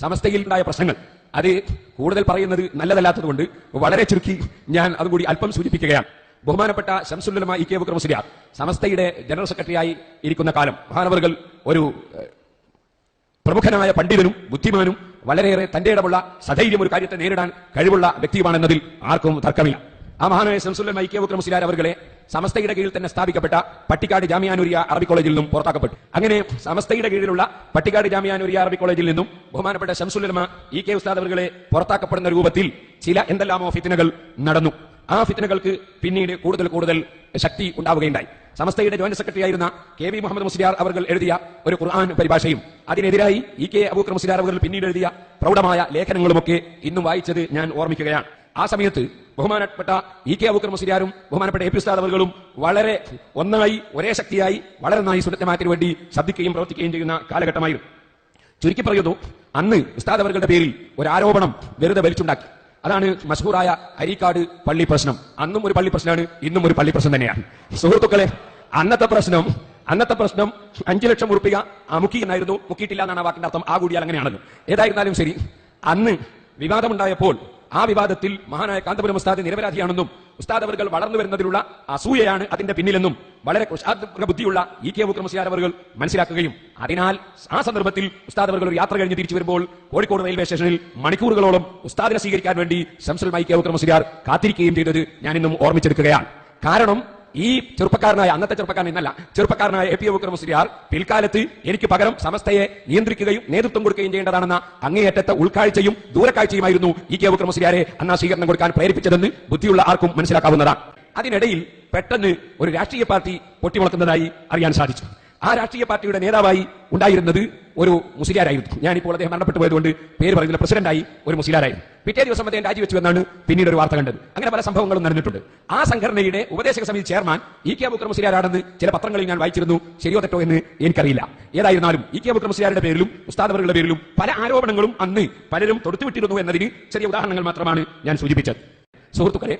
സമസ്തയിൽ ഉണ്ടായ പ്രശ്നങ്ങൾ. അത് കൂടുതൽ പറയുന്നത് നല്ലതല്ലാത്തതുകൊണ്ട് വളരെ ചുരുക്കി ഞാൻ അതുകൂടി അല്പം സൂചിപ്പിക്കുകയാണ്. ബഹുമാനപ്പെട്ട ശംസുല്ലമ ഇ കെ ബുക്കർ സമസ്തയുടെ ജനറൽ സെക്രട്ടറിയായി ഇരിക്കുന്ന കാലം മഹാനവറുകൾ ഒരു പ്രമുഖനായ പണ്ഡിതനും ബുദ്ധിമാനും വളരെയേറെ തന്റെ ഇടമുള്ള സധൈര്യം ഒരു കാര്യത്തെ നേരിടാൻ കഴിവുള്ള വ്യക്തിയുമാണെന്നതിൽ ആർക്കും തർക്കമില്ല. ആ മഹാനായ ശംസുല്ല മൈക്കേ മുസ്ലിയാർ അവർകളെ സമസ്തയുടെ കീഴിൽ തന്നെ സ്ഥാപിക്കപ്പെട്ട പട്ടിക്കാട് ജാമിയാനുരിയ അറബി കോളേജിൽ നിന്നും പുറത്താക്കപ്പെട്ടു. അങ്ങനെ സമസ്തയുടെ കീഴിലുള്ള പട്ടിക്കാട് ജാമിയാനുരിയ അറബി കോളേജിൽ നിന്നും ബഹുമാനപ്പെട്ട ശംസുല്ലമ ഇ കെ ഉസ്താദ് അവർകളെ പുറത്താക്കപ്പെടുന്ന രൂപത്തിൽ ചില എന്തെല്ലാമോ ഫിത്തിനകൾ നടന്നു. ആ ഫിത്തിനകൾക്ക് പിന്നീട് കൂടുതൽ കൂടുതൽ ശക്തി ഉണ്ടാവുകയുണ്ടായി. സമസ്തയുടെ ജോയിന്റ് സെക്രട്ടറി ആയിരുന്ന കെ വി മുഹമ്മദ് മുസ്ലിയാർ അവർ എഴുതിയ ഒരു ഖുർആൻ പരിഭാഷയും അതിനെതിരായി ഇ കെ അബൂക്കർ മുസ്ലിയാർ അവർ പിന്നീട് എഴുതിയ പ്രൗഢമായ ലേഖനങ്ങളുമൊക്കെ ഇന്നും വായിച്ചത് ഞാൻ ഓർമ്മിക്കുകയാണ്. ആ സമയത്ത് ബഹുമാനപ്പെട്ട ഇ കെ അബൂക്കർ മുസ്ലിയാരും ബഹുമാനപ്പെട്ട എ പി ഉസ്താദ് വളരെ ഒന്നായി ഒരേ ശക്തിയായി വളരെ നന്നായി സുന്നത്തമാക്കിന് വേണ്ടി ശ്രദ്ധിക്കുകയും പ്രവർത്തിക്കുകയും ചെയ്യുന്ന കാലഘട്ടമായിരുന്നു. ചുരുക്കി പറയുന്നു അന്ന് ഉസ്താദ് അവരുടെ പേരിൽ ഒരു ആരോപണം വെറുതെ വലിച്ചുണ്ടാക്കി. അതാണ് മഷൂറായ അരിക്കാട് പള്ളി പ്രശ്നം. അന്നും ഒരു പള്ളി പ്രശ്നമാണ് ഇന്നും ഒരു പള്ളി പ്രശ്നം തന്നെയാണ്. സുഹൃത്തുക്കളെ അന്നത്തെ പ്രശ്നം അന്നത്തെ പ്രശ്നം അഞ്ചു ലക്ഷം ഉറുപ്പിക മുക്കി എന്നായിരുന്നു. മുക്കിയിട്ടില്ല എന്നാണ് വാക്കിന്റെ അർത്ഥം. ആ കൂടിയാൽ അങ്ങനെയാണല്ലോ. ഏതായിരുന്നാലും ശരി അന്ന് വിവാദമുണ്ടായപ്പോൾ ആ വിവാദത്തിൽ മഹാനായ കാന്തപുരം ഉസ്താദ് നിരപരാധിയാണെന്നും ഉസ്താദ് അവർ വളർന്നു വരുന്നതിലുള്ള അസൂയയാണ് അതിന്റെ പിന്നിലെന്നും വളരെ ബുദ്ധിയുള്ള ഇ കെ വിക്രമസിയാർ അവർ മനസ്സിലാക്കുകയും അതിനാൽ ആ സന്ദർഭത്തിൽ ഉസ്താദ് അവർ ഒരു യാത്ര കഴിഞ്ഞ് തിരിച്ചു വരുമ്പോൾ കോഴിക്കോട് റെയിൽവേ സ്റ്റേഷനിൽ മണിക്കൂറുകളോളം ഉസ്താദിനെ സ്വീകരിക്കാൻ വേണ്ടി ശംസൽ മൈ കെ വിക്രമസിയാർ കാത്തിരിക്കുകയും ചെയ്തത് ഞാൻ ഇന്നും ഓർമ്മിച്ചെടുക്കുകയാണ്. കാരണം ഈ ചെറുപ്പക്കാരനായ അന്നത്തെ ചെറുപ്പക്കാരൻ എന്നല്ല ചെറുപ്പക്കാരനായ എ പി മുസ്ലിയാർ പിൽക്കാലത്ത് എനിക്ക് പകരം സമസ്തയെ നിയന്ത്രിക്കുകയും നേതൃത്വം കൊടുക്കുകയും ചെയ്യേണ്ടതാണെന്ന അങ്ങേയറ്റത്തെ ഉൾക്കാഴ്ചയും ദൂരക്കാഴ്ചയുമായിരുന്നു ഇ കെ അബുക്കർ മുസ്ലിയാരെ അന്നാ സ്വീകരണം കൊടുക്കാൻ പ്രേരിപ്പിച്ചതെന്ന് ബുദ്ധിയുള്ള ആർക്കും മനസ്സിലാക്കാവുന്നതാണ്. അതിനിടയിൽ പെട്ടെന്ന് ഒരു രാഷ്ട്രീയ പാർട്ടി പൊട്ടിമുളക്കുന്നതായി അറിയാൻ സാധിച്ചു. ആ രാഷ്ട്രീയ പാർട്ടിയുടെ നേതാവായി ഉണ്ടായിരുന്നത് ഒരു മുസ്ലിയാരായിരുന്നു. ഞാനിപ്പോൾ അദ്ദേഹം മരണപ്പെട്ടു പോയതുകൊണ്ട് പേര് പറയുന്നില്ല പ്രസിഡന്റായി ഒരു മുസ്ലിയാരായിരുന്നു. പിറ്റേ ദിവസം അദ്ദേഹം രാജിവെച്ചു എന്നാണ് പിന്നീട് ഒരു വാർത്ത കണ്ടത്. അങ്ങനെ പല സംഭവങ്ങളും നടന്നിട്ടുണ്ട്. ആ സംഘടനയുടെ ഉപദേശക സമിതി ചെയർമാൻ ഇ കെ അബുക്കർ മുസ്ലിയാരാണെന്ന് ചില പത്രങ്ങളിൽ ഞാൻ വായിച്ചിരുന്നു. ശരിയോ തെറ്റോ എന്ന് എനിക്കറിയില്ല. ഏതായിരുന്നാലും ഇ കെ അബുക്കർ മുസ്ലിയാരുടെ പേരിലും ഉസ്താദവറുടെ പേരിലും പല ആരോപണങ്ങളും അന്ന് പലരും തൊടുത്തുവിട്ടിരുന്നു എന്നതിന് ചെറിയ ഉദാഹരണങ്ങൾ മാത്രമാണ് ഞാൻ സൂചിപ്പിച്ചത്. സുഹൃത്തുക്കളെ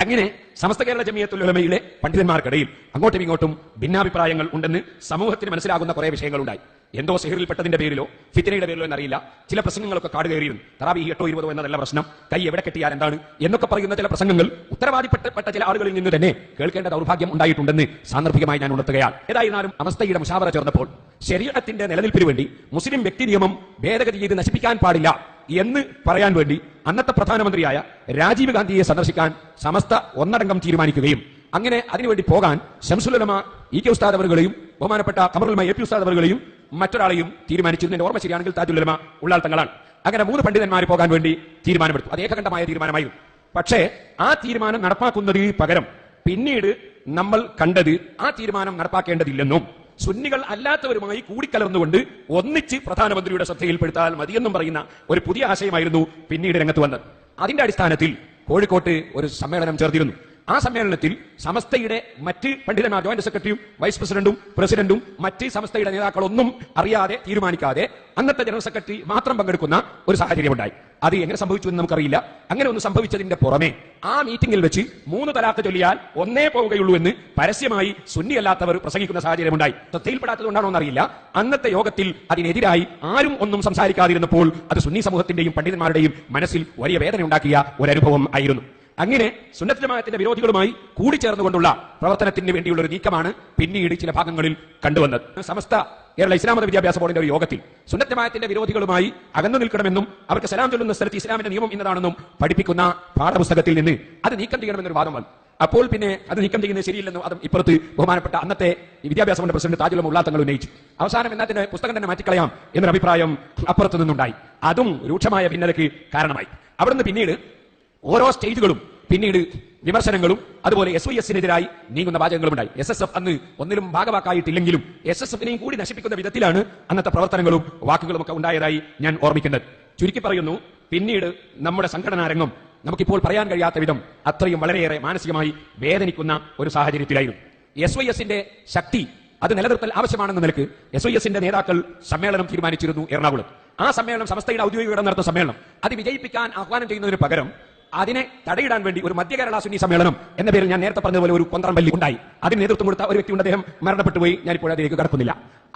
അങ്ങനെ സമസ്ത കേരള ജമിയത്തുലമയിലെ പണ്ഡിതന്മാർക്കിടയിൽ അങ്ങോട്ടും ഇങ്ങോട്ടും ഭിന്നാഭിപ്രായങ്ങൾ ഉണ്ടെന്ന് സമൂഹത്തിന് മനസ്സിലാകുന്ന കുറെ വിഷയങ്ങളുണ്ടായി. എന്തോ സിഹിറിൽപ്പെട്ടതിന്റെ പേരിലോ ഫിത്തിനയുടെ പേരിലോ എന്നറിയില്ല. ചില പ്രസംഗങ്ങളൊക്കെ കാട് കയറിയിരുന്നു തറാവി എട്ടോ ഇരുപതോ എന്നതല്ല പ്രശ്നം. കൈ എവിടെ കെട്ടിയാൽ എന്താണ്? എന്നൊക്കെ പറയുന്ന ചില പ്രസംഗങ്ങൾ ഉത്തരവാദിപ്പെട്ടപ്പെട്ട ചില ആളുകളിൽ നിന്ന് തന്നെ കേൾക്കേണ്ട ദൗർഭാഗ്യം ഉണ്ടായിട്ടുണ്ടെന്ന് സാന്ദർഭികമായി ഞാൻ ഉണർത്തുകയാണ്. ഏതായിരുന്നാലും അവസ്ഥയുടെ മുഷാവറ ചേർന്നപ്പോൾ ശരീരത്തിന്റെ നിലനിൽപ്പിന് വേണ്ടി മുസ്ലിം വ്യക്തി നിയമം ഭേദഗതി ചെയ്ത് നശിപ്പിക്കാൻ പാടില്ല എന്ന് പറയാൻ വേണ്ടി അന്നത്തെ പ്രധാനമന്ത്രിയായ രാജീവ് ഗാന്ധിയെ സന്ദർശിക്കാൻ സമസ്ത ഒന്നടങ്കം തീരുമാനിക്കുകയും അങ്ങനെ അതിനുവേണ്ടി പോകാൻ ശംസുലമ ഇ കെ ഉസ്താദ് അവരുകളെയും ബഹുമാനപ്പെട്ട കമറുൽമ എ പി ഉസ്താദ് അവരുകളെയും മറ്റൊരാളെയും തീരുമാനിച്ചിരുന്നു എന്റെ ഓർമ്മ ശരിയാണെങ്കിൽ താജുലമ ഉള്ളാൾ തങ്ങളാണ്. അങ്ങനെ മൂന്ന് പണ്ഡിതന്മാർ പോകാൻ വേണ്ടി തീരുമാനമെടുത്തു. അത് ഏകകണ്ഠമായ തീരുമാനമായിരുന്നു. പക്ഷേ ആ തീരുമാനം നടപ്പാക്കുന്നതിന് പകരം പിന്നീട് നമ്മൾ കണ്ടത് ആ തീരുമാനം നടപ്പാക്കേണ്ടതില്ലെന്നും സുന്നികൾ അല്ലാത്തവരുമായി കൂടിക്കലർന്നുകൊണ്ട് ഒന്നിച്ച് പ്രധാനമന്ത്രിയുടെ ശ്രദ്ധയിൽപ്പെടുത്താൽ മതിയെന്നും പറയുന്ന ഒരു പുതിയ ആശയമായിരുന്നു പിന്നീട് രംഗത്ത് വന്നത്. അതിന്റെ അടിസ്ഥാനത്തിൽ കോഴിക്കോട്ട് ഒരു സമ്മേളനം ചേർന്നിരുന്നു ആ സമ്മേളനത്തിൽ സമസ്തയുടെ മറ്റ് പണ്ഡിതന്മാർ ജോയിന്റ് സെക്രട്ടറിയും വൈസ് പ്രസിഡന്റും പ്രസിഡന്റും മറ്റ് സമസ്തയുടെ നേതാക്കളൊന്നും അറിയാതെ തീരുമാനിക്കാതെ അന്നത്തെ ജനറൽ സെക്രട്ടറി മാത്രം പങ്കെടുക്കുന്ന ഒരു സാഹചര്യമുണ്ടായി. അത് എങ്ങനെ സംഭവിച്ചു എന്ന് നമുക്കറിയില്ല. അങ്ങനെ ഒന്ന് സംഭവിച്ചതിന്റെ പുറമെ ആ മീറ്റിംഗിൽ വെച്ച് മൂന്ന് തലാത്ത് ചൊല്ലിയാൽ ഒന്നേ പോവുകയുള്ളൂ എന്ന് പരസ്യമായി സുന്നിയല്ലാത്തവർ പ്രസംഗിക്കുന്ന സാഹചര്യമുണ്ടായി. ശ്രദ്ധയിൽപ്പെടാത്തതുകൊണ്ടാണോ എന്നറിയില്ല. അന്നത്തെ യോഗത്തിൽ അതിനെതിരായി ആരും ഒന്നും സംസാരിക്കാതിരുന്നപ്പോൾ അത് സുന്നി സമൂഹത്തിന്റെയും പണ്ഡിതന്മാരുടെയും മനസ്സിൽ വലിയ വേദന ഉണ്ടാക്കിയ ഒരു അനുഭവം ആയിരുന്നു. അങ്ങനെ സുന്നത്ത് ജമാഅത്തിന്റെ വിരോധികളുമായി കൂടിച്ചേർന്നുകൊണ്ടുള്ള പ്രവർത്തനത്തിന് വേണ്ടിയുള്ള ഒരു നീക്കമാണ് പിന്നീട് ചില ഭാഗങ്ങളിൽ കണ്ടുവന്നത്. സമസ്ത കേരള ഇസ്ലാമത വിദ്യാഭ്യാസ ബോർഡിന്റെ ഒരു യോഗത്തിൽ സുന്നത്ത് ജമാഅത്തിന്റെ വിരോധികളുമായി അകന്നു നിൽക്കണമെന്നും അവർക്ക് സലാം ചൊല്ലുന്ന സ്ഥലത്ത് ഇസ്ലാമിന്റെ നിയമം ഇന്നതാണെന്നും പഠിപ്പിക്കുന്ന പാഠപുസ്തകത്തിൽ നിന്ന് അത് നീക്കം ചെയ്യണമെന്നൊരു വാദം വന്നു. അപ്പോൾ പിന്നെ അത് നീക്കം ചെയ്യുന്നത് ശരിയില്ലെന്നും അതും ഇപ്പുറത്ത് ബഹുമാനപ്പെട്ട അന്നത്തെ വിദ്യാഭ്യാസ ബോർഡ് പ്രസിഡന്റ് താജുലം ഉള്ളാത്തങ്ങൾ ഉന്നയിച്ചു. അവസാനം എന്നതിന്റെ പുസ്തകം തന്നെ മാറ്റിക്കളയാം എന്നൊരു അഭിപ്രായം അപ്പുറത്തു നിന്നുണ്ടായി. അതും രൂക്ഷമായ ഭിന്നതയ്ക്ക് കാരണമായി. അവിടുന്ന് പിന്നീട് ഓരോ സ്റ്റേജുകളും പിന്നീട് വിമർശനങ്ങളും അതുപോലെ എസ് വൈ എസിനെതിരായി നീങ്ങുന്ന വാചകങ്ങളും ഉണ്ടായി എസ് എസ് എഫ് അന്ന് ഒന്നിലും ഭാഗവാക്കായിട്ടില്ലെങ്കിലും എസ് എസ് എഫിനെയും കൂടി നശിപ്പിക്കുന്ന വിധത്തിലാണ് അന്നത്തെ പ്രവർത്തനങ്ങളും വാക്കുകളും ഒക്കെ ഉണ്ടായതായി ഞാൻ ഓർമ്മിക്കുന്നത്. ചുരുക്കി പറയുന്നു പിന്നീട് നമ്മുടെ സംഘടനാ രംഗം നമുക്കിപ്പോൾ പറയാൻ കഴിയാത്ത വിധം അത്രയും വളരെയേറെ മാനസികമായി വേദനിക്കുന്ന ഒരു സാഹചര്യത്തിലായിരുന്നു. എസ് വൈ എസിന്റെ ശക്തി അത് നിലനിർത്തൽ ആവശ്യമാണെന്ന നിലയ്ക്ക് എസ് ഐ എസിന്റെ നേതാക്കൾ സമ്മേളനം തീരുമാനിച്ചിരുന്നു എറണാകുളം. ആ സമ്മേളനം സമസ്തയുടെ ഔദ്യോഗിക നടത്തുന്ന സമ്മേളനം. അത് വിജയിപ്പിക്കാൻ ആഹ്വാനം ചെയ്യുന്നതിന് പകരം അതിനെ തടയിടാൻ വേണ്ടി ഒരു മധ്യ കേരള സുന്നി സമ്മേളനം എന്ന പേരിൽ ഞാൻ നേരത്തെ പറഞ്ഞതുപോലെ ഒരു പന്ത്രണ്ട് ഉണ്ടായി. അതിന് നേതൃത്വം കൊടുത്ത ഒരു വ്യക്തി ഉണ്ട് അദ്ദേഹം ഞാൻ ഞാനിപ്പോൾ അതിലേക്ക് കടക്കുന്നില്ല.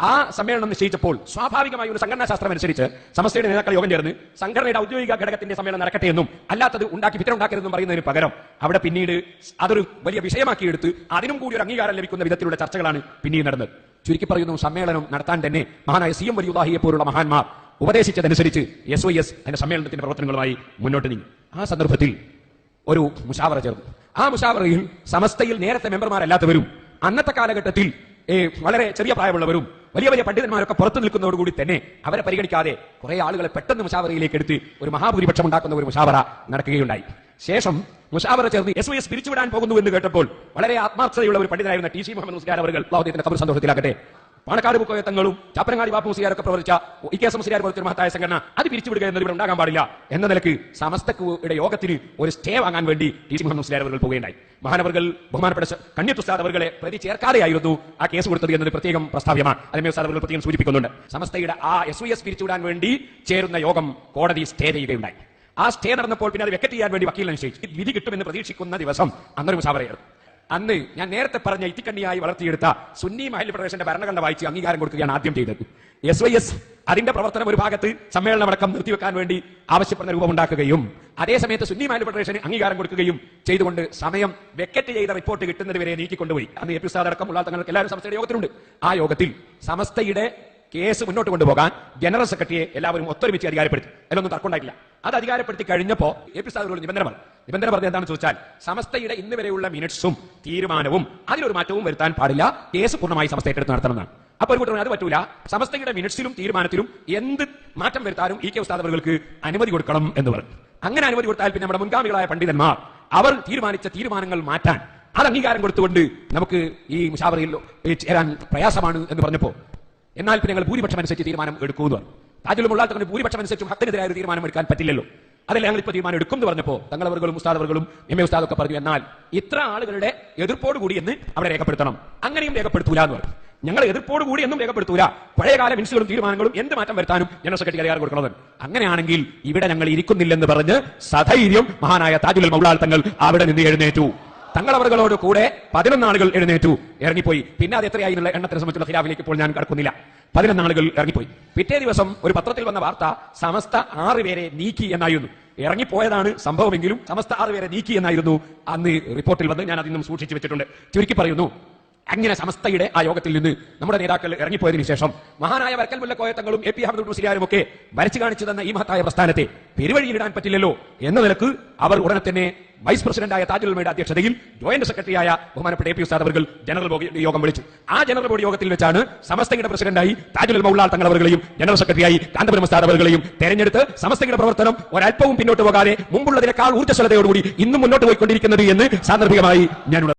ആ സമ്മേളനം നിശ്ചയിച്ചപ്പോൾ സ്വാഭാവികമായി ഒരു സംഘടനാ ശാസ്ത്രം അനുസരിച്ച് സമസ്തയുടെ നേതാക്കൾ യോഗം ചേർന്ന് സംഘടനയുടെ ഔദ്യോഗിക ഘടകത്തിന്റെ സമ്മേളനം നടക്കട്ടെ എന്നും അല്ലാത്തത് ഉണ്ടാക്കി വിത്തരം ഉണ്ടാക്കരുതെന്നും പറയുന്നതിന് പകരം അവിടെ പിന്നീട് അതൊരു വലിയ വിഷയമാക്കിയെടുത്ത് അതിനും കൂടി ഒരു അംഗീകാരം ലഭിക്കുന്ന വിധത്തിലുള്ള ചർച്ചകളാണ് പിന്നീട് നടന്നത്. ചുരുക്കി പറയുന്നു സമ്മേളനം നടത്താൻ തന്നെ മഹാനായ സി എം വലിയുദാഹിയെ പോലുള്ള മഹാന്മാർ ഉപദേശിച്ചതനുസരിച്ച് എസ് ഒ എസ് അതിന്റെ സമ്മേളനത്തിന്റെ പ്രവർത്തനങ്ങളുമായി മുന്നോട്ട് നീങ്ങി. ആ സന്ദർഭത്തിൽ ഒരു മുഷാവറ ചേർന്നു. ആ മുഷാവറയിൽ സമസ്തയിൽ നേരത്തെ മെമ്പർമാരല്ലാത്തവരും അന്നത്തെ കാലഘട്ടത്തിൽ വളരെ ചെറിയ പ്രായമുള്ളവരും വലിയ വലിയ പണ്ഡിതന്മാരൊക്കെ പുറത്തു നിൽക്കുന്നതോടുകൂടി തന്നെ അവരെ പരിഗണിക്കാതെ കുറെ ആളുകളെ പെട്ടെന്ന് മുഷാവറയിലേക്ക് എടുത്ത് ഒരു മഹാഭൂരിപക്ഷം ഉണ്ടാക്കുന്ന ഒരു മുഷാവറ നടക്കുകയുണ്ടായി. ശേഷം മുഷാവറ ചേർന്ന് എസ് എസ് പിരിച്ചുവിടാൻ പോകുന്നു എന്ന് കേട്ടപ്പോൾ വളരെ ആത്മാർത്ഥതയുള്ള ഒരു പണ്ഡിതനായിരുന്ന ടി സി മുഹമ്മദ് മുസ്ലിയാർ അവർ സന്തോഷത്തിലാകട്ടെ പാണക്കാട് ബുക്കോയത്തങ്ങളും ചാപ്പനങ്ങാടി ബാപ്പു മുസ്ലിയാരൊക്കെ പ്രവർത്തിച്ച ഇ കെ എസ് മുസ്ലിയാർ പോലത്തെ മഹത്തായ സംഘടന അത് പിരിച്ചുവിടുക എന്നത് ഇവിടെ ഉണ്ടാകാൻ പാടില്ല എന്ന നിലയ്ക്ക് സമസ്തയുടെ യോഗത്തിന് ഒരു സ്റ്റേ വാങ്ങാൻ വേണ്ടി ടി സി മുഹമ്മദ് മുസ്ലിയാർ അവർ പോവുകയുണ്ടായി. മഹാനവർകൾ ബഹുമാനപ്പെട്ട കണ്യത്തുസ്താദ് അവരുടെ പ്രതി ചേർക്കാതെയായിരുന്നു ആ കേസ് കൊടുത്തത് എന്നത് പ്രത്യേകം പ്രസ്താവ്യമാണ്. അതിനെ ഉസ്താദ് അവർ പ്രത്യേകം സൂചിപ്പിക്കുന്നുണ്ട്. സമസ്തയുടെ ആ എസ് എസ് പിരിച്ചുവിടാൻ വേണ്ടി ചേരുന്ന യോഗം കോടതി സ്റ്റേ ചെയ്യുകയുണ്ടായി. ആ സ്റ്റേ നടന്നപ്പോൾ പിന്നെ അത് വെക്കറ്റ് ചെയ്യാൻ വേണ്ടി വക്കീൽ നിശ്ചയിച്ചു. വിധി കിട്ടുമെന്ന് പ്രതീക്ഷിക്കുന്ന ദിവസം അന്നൊരു മുസാവറയായിരുന്നു അന്ന് ഞാൻ നേരത്തെ പറഞ്ഞ ഇത്തിക്കണ്ണിയായി വളർത്തിയെടുത്ത സുന്നി മഹൽ ഫെഡറേഷന്റെ ഭരണഘടന വായിച്ച് അംഗീകാരം കൊടുക്കുകയാണ് ആദ്യം ചെയ്തത്. എസ് വൈ എസ് അതിന്റെ പ്രവർത്തനം ഒരു ഭാഗത്ത് സമ്മേളനമടക്കം നിർത്തിവെക്കാൻ വേണ്ടി ആവശ്യപ്പെടുന്ന രൂപമുണ്ടാക്കുകയും അതേസമയത്ത് സുന്നി മഹൽ ഫെഡറേഷന് അംഗീകാരം കൊടുക്കുകയും ചെയ്തുകൊണ്ട് സമയം വെക്കറ്റ് ചെയ്ത റിപ്പോർട്ട് കിട്ടുന്നത് വരെ നീക്കിക്കൊണ്ടുപോയി. അന്ന് എ പി സാദ് അടക്കമുള്ള തങ്ങൾക്ക് എല്ലാവരും സമസ്തയുടെ യോഗത്തിലുണ്ട്. ആ യോഗത്തിൽ സമസ്തയുടെ കേസ് മുന്നോട്ട് കൊണ്ടുപോകാൻ ജനറൽ സെക്രട്ടറിയെ എല്ലാവരും ഒത്തൊരുമിച്ച് അധികാരപ്പെടുത്തി. അതിലൊന്നും തർക്കമുണ്ടായിട്ടില്ല. അത് അധികാരപ്പെടുത്തി കഴിഞ്ഞപ്പോൾ എ പി സാദൂർ നിബന്ധന പറഞ്ഞു നിബന്ധന പറഞ്ഞത് എന്താണെന്ന് ചോദിച്ചാൽ സമസ്തയുടെ ഇന്ന് വരെയുള്ള മിനിറ്റ്സും തീരുമാനവും അതിലൊരു മാറ്റവും വരുത്താൻ പാടില്ല. കേസ് പൂർണമായി സമസ്ത ഏറ്റെടുത്ത് നടത്തണമെന്നാണ്. അപ്പോൾ ഒരു കൂട്ടർ അത് പറ്റൂല. സമസ്തയുടെ മിനിറ്റ്സിലും തീരുമാനത്തിലും എന്ത് മാറ്റം വരുത്താനും ഇ കെ ഉസ്താദ് അവർക്ക് അനുമതി കൊടുക്കണം എന്ന് പറഞ്ഞു. അങ്ങനെ അനുമതി കൊടുത്താൽ പിന്നെ നമ്മുടെ മുൻഗാമികളായ പണ്ഡിതന്മാർ അവർ തീരുമാനിച്ച തീരുമാനങ്ങൾ മാറ്റാൻ അത് അംഗീകാരം കൊടുത്തുകൊണ്ട് നമുക്ക് ഈ മുഷാവറയിൽ ചേരാൻ പ്രയാസമാണ് എന്ന് പറഞ്ഞപ്പോ എന്നാൽ പിന്നെ ഞങ്ങൾ ഭൂരിപക്ഷം അനുസരിച്ച് തീരുമാനം എടുക്കുമെന്ന് പറഞ്ഞു. താജുലും തന്നെ ഭൂരിപക്ഷം അനുസരിച്ച് ഹത്തിനെതിരായ ഒരു തീരുമാനം എടുക്കാൻ പറ്റില്ലല്ലോ. അതല്ല ഞങ്ങൾ ഇപ്പോൾ തീരുമാനം എടുക്കും എന്ന് പറഞ്ഞപ്പോൾ തങ്ങളവർകളും ഉസ്താദവറുകളും എം എ ഉസ്താദൊക്കെ പറഞ്ഞു എന്നാൽ ഇത്ര ആളുകളുടെ എതിർപ്പോട് കൂടി എന്ന് അവിടെ രേഖപ്പെടുത്തണം. അങ്ങനെയും രേഖപ്പെടുത്തൂല എന്ന് പറഞ്ഞു. ഞങ്ങൾ എതിർപ്പോട് കൂടി എന്നും രേഖപ്പെടുത്തൂല. പഴയകാല മിനിസുകളും തീരുമാനങ്ങളും എന്ത് മാറ്റം വരുത്താനും ജനറൽ സെക്രട്ടറി അധികാരം കൊടുക്കണമെന്ന് അങ്ങനെയാണെങ്കിൽ ഇവിടെ ഞങ്ങൾ ഇരിക്കുന്നില്ലെന്ന് പറഞ്ഞ് സധൈര്യം മഹാനായ താജുൽ മൗലാൾ തങ്ങൾ അവിടെ നിന്ന് എഴുന്നേറ്റു. തങ്ങളവറുകളോട് കൂടെ പതിനൊന്ന് ആളുകൾ എഴുന്നേറ്റു ഇറങ്ങിപ്പോയി. പിന്നെ അത് എത്രയായി എന്നുള്ള എണ്ണത്തിനെ സംബന്ധിച്ചുള്ള ഖിലാഫിലേക്ക് ഇപ്പോൾ ഞാൻ കടക്കുന്നില്ല. പതിനൊന്ന് ആളുകൾ ഇറങ്ങിപ്പോയി. പിറ്റേ ദിവസം ഒരു പത്രത്തിൽ വന്ന വാർത്ത സമസ്ത ആറ് പേരെ നീക്കി എന്നായിരുന്നു. ഇറങ്ങിപ്പോയതാണ് സംഭവമെങ്കിലും സമസ്ത ആറ് പേരെ നീക്കി എന്നായിരുന്നു. അന്ന് റിപ്പോർട്ടിൽ വന്ന് ഞാൻ അതിന്നും സൂക്ഷിച്ചു വെച്ചിട്ടുണ്ട്. ചുരുക്കി പറയുന്നു അങ്ങനെ സമസ്തയുടെ ആ യോഗത്തിൽ നിന്ന് നമ്മുടെ നേതാക്കൾ ഇറങ്ങിപ്പോയതിനു ശേഷം മഹാനായ വരക്കൽ മുല്ലക്കോയത്തങ്ങളും എ പി അഹമ്മദ് മുസ്ലിയാരും ഒക്കെ വരച്ചു കാണിച്ചു തന്ന ഈ മഹത്തായ പ്രസ്ഥാനത്തെ പെരുവഴിയിലിടാൻ പറ്റില്ലല്ലോ എന്ന നിലയ്ക്ക് അവർ ഉടനെ തന്നെ വൈസ് പ്രസിഡന്റായ താജുൽമയുടെ അധ്യക്ഷതയിൽ ജോയിന്റ് സെക്രട്ടറിയായ ബഹുമാനപ്പെട്ട എ പി ഉസ്താദ് അവർ ജനറൽ ബോഡി യോഗം വിളിച്ചു. ആ ജനറൽ ബോഡി യോഗത്തിൽ വെച്ചാണ് സമസ്തയുടെ പ്രസിഡന്റായി താജുൽ മൗലാൽ തങ്ങൾ അവരുടെയും ജനറൽ സെക്രട്ടറിയായി കാന്തപുരം ഉസ്താദ് അവരുടെയും തെരഞ്ഞെടുത്ത് സമസ്തയുടെ പ്രവർത്തനം ഒരല്പവും പിന്നോട്ട് പോകാതെ മുമ്പുള്ളതിനേക്കാൾ ഊർജസ്വലതയോടുകൂടി ഇന്നും മുന്നോട്ട് പോയിക്കൊണ്ടിരിക്കുന്നത് എന്ന് സാന്ദർഭികമായി ഞാൻ